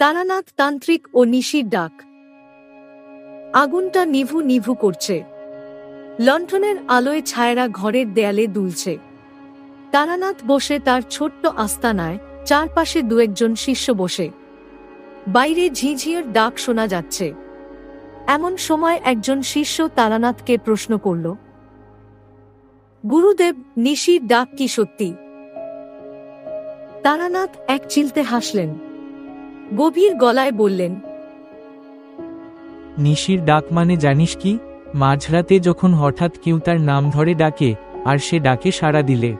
তারানাথ তান্ত্রিক ও নিশির ডাক। আগুনটা নিভু নিভু করছে। লণ্ঠনের আলোয় ছায়রা ঘরের দেয়ালে দুলছে। তারানাথ বসে তার ছোট্ট আস্তানায় চারপাশে দু একজন শিষ্য বসে। বাইরে ঝিঝিয়ের ডাক শোনা যাচ্ছে। এমন সময় একজন শিষ্য তারানাথকে প্রশ্ন করল, গুরুদেব, নিশির ডাক কি সত্যি? তারানাথ এক চিলতে হাসলেন। গভীর গলায় বললেন, নিশির ডাক মানে জানিস কি? মাঝরাতে যখন হঠাৎ কেউ তার নাম ধরে ডাকে, আর সে ডাকে সাড়া দিলে।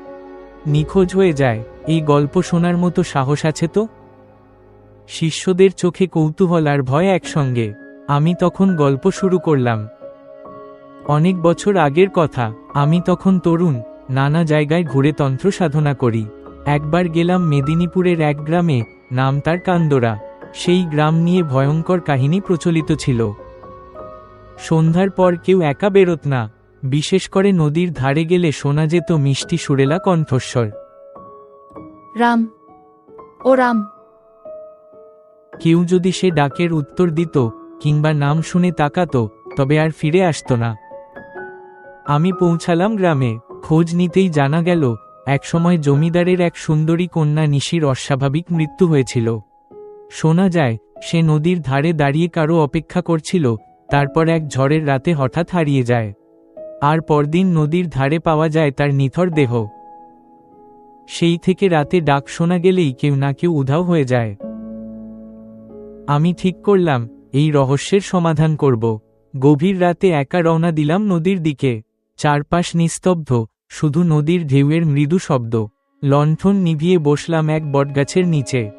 নিখোঁজ হয়ে যায়, এই গল্প শোনার মতো সাহস আছে তো? শিষ্যদের চোখে কৌতূহল আর ভয় একসঙ্গে। আমি তখন গল্প শুরু করলাম। অনেক বছর আগের কথা, আমি তখন তরুণ, নানা জায়গায় ঘুরে তন্ত্র সাধনা করি। একবার গেলাম মেদিনীপুরের এক গ্রামে নাম তার কান্দোরা। সেই গ্রাম নিয়ে ভয়ঙ্কর কাহিনী প্রচলিত ছিল। সন্ধ্যার পর কেউ একা বেরোত না। বিশেষ করে নদীর ধারে গেলে শোনা যেত মিষ্টি সুরেলা কণ্ঠস্বর। রাম ও রাম। কেউ যদি সে ডাকের উত্তর দিত কিংবা নাম শুনে তাকাতো তবে আর ফিরে আসতো না। আমি পৌঁছালাম গ্রামে। খোঁজ নিতেই জানা গেল একসময় জমিদারের এক সুন্দরী কন্যা নিশির অস্বাভাবিক মৃত্যু হয়েছিল। শোনা যায়, সে নদীর ধারে দাঁড়িয়ে কারও অপেক্ষা করছিল, তারপর এক ঝড়ের রাতে হঠাৎ হারিয়ে যায়। আর পরদিন নদীর ধারে পাওয়া যায় তার নিথর দেহ। সেই থেকে রাতে ডাক শোনা গেলেই কেউ না কেউ উধাও হয়ে যায়। আমি ঠিক করলাম, এই রহস্যের সমাধান করব। গভীর রাতে একা রওনা দিলাম নদীর দিকে। চারপাশ নিস্তব্ধ শুধু নদীর ঢেউয়ের মৃদু শব্দ। লণ্ঠন নিভিয়ে বসলাম এক বটগাছের নিচে।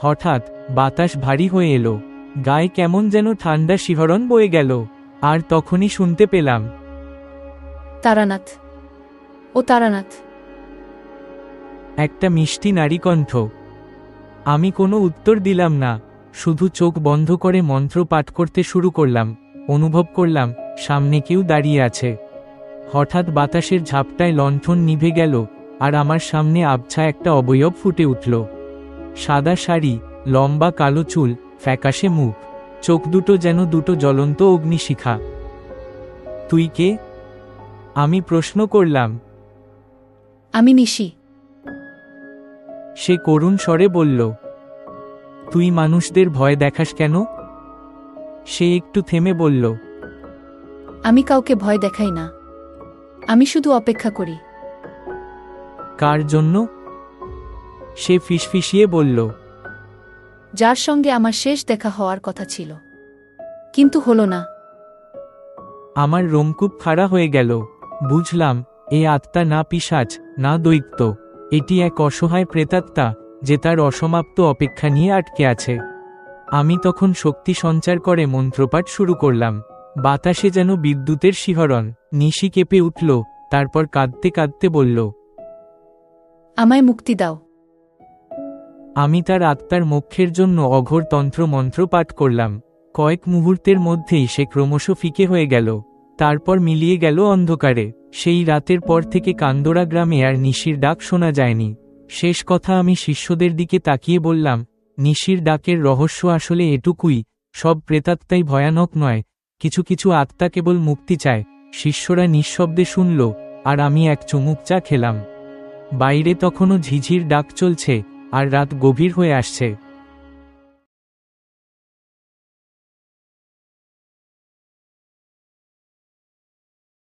হঠাৎ বাতাস ভারী হয়ে এলো। গায়ে কেমন যেন ঠান্ডা শিহরণ বয়ে গেল। আর তখনই শুনতে পেলাম। তারানাথ। ও তারানাথ। একটা মিষ্টি নারী কণ্ঠ আমি কোনো উত্তর দিলাম না। শুধু চোখ বন্ধ করে মন্ত্র পাঠ করতে শুরু করলাম। অনুভব করলাম সামনে কেউ দাঁড়িয়ে আছে। হঠাৎ বাতাসের ঝাপটায় লণ্ঠন নিভে গেল আর আমার সামনে আবছা একটা অবয়ব ফুটে উঠল। সাদা শাড়ি লম্বা কালো চুল ফ্যাকাশে মুখ চোখ দুটো যেন দুটো জ্বলন্ত অগ্নিশিখা। তুই কে? আমি প্রশ্ন করলাম। আমি নিশি। সে করুণ স্বরে বলল। তুই মানুষদের ভয় দেখাস কেন? সে একটু থেমে বলল। আমি কাউকে ভয় দেখাই না। আমি শুধু অপেক্ষা করি। কার জন্য? সে ফিসফিসিয়ে বলল যার সঙ্গে আমার শেষ দেখা হওয়ার কথা ছিল। কিন্তু হলো না। আমার রোমকূপ খাড়া হয়ে গেল। বুঝলাম এ আত্মা না পিসাচ না দৈত্য। এটি এক অসহায় প্রেতাত্মা যে তার অসমাপ্ত অপেক্ষা নিয়ে আটকে আছে। আমি তখন শক্তি সঞ্চার করে মন্ত্রপাঠ শুরু করলাম। বাতাসে যেন বিদ্যুতের শিহরণ। নিশি কেঁপে উঠল তারপর কাঁদতে কাঁদতে বলল আমায় মুক্তি দাও। আমি তার আত্মার মোক্ষের জন্য অঘোর তন্ত্র মন্ত্র পাঠ করলাম। কয়েক মুহূর্তের মধ্যেই সে ক্রমশ ফিকে হয়ে গেল। তারপর মিলিয়ে গেল অন্ধকারে। সেই রাতের পর থেকে কান্দোরা গ্রামে আর নিশির ডাক শোনা যায়নি। শেষ কথা আমি শিষ্যদের দিকে তাকিয়ে বললাম নিশির ডাকের রহস্য আসলে এটুকুই সব প্রেতাত্মাই ভয়ানক নয় কিছু কিছু আত্মা কেবল মুক্তি চায়। শিষ্যরা নিঃশব্দে শুনল, আর আমি এক চুমুক চা খেলাম। বাইরে তখনও ঝিঝির ডাক চলছে, আর রাত গভীর হয়ে আসছে।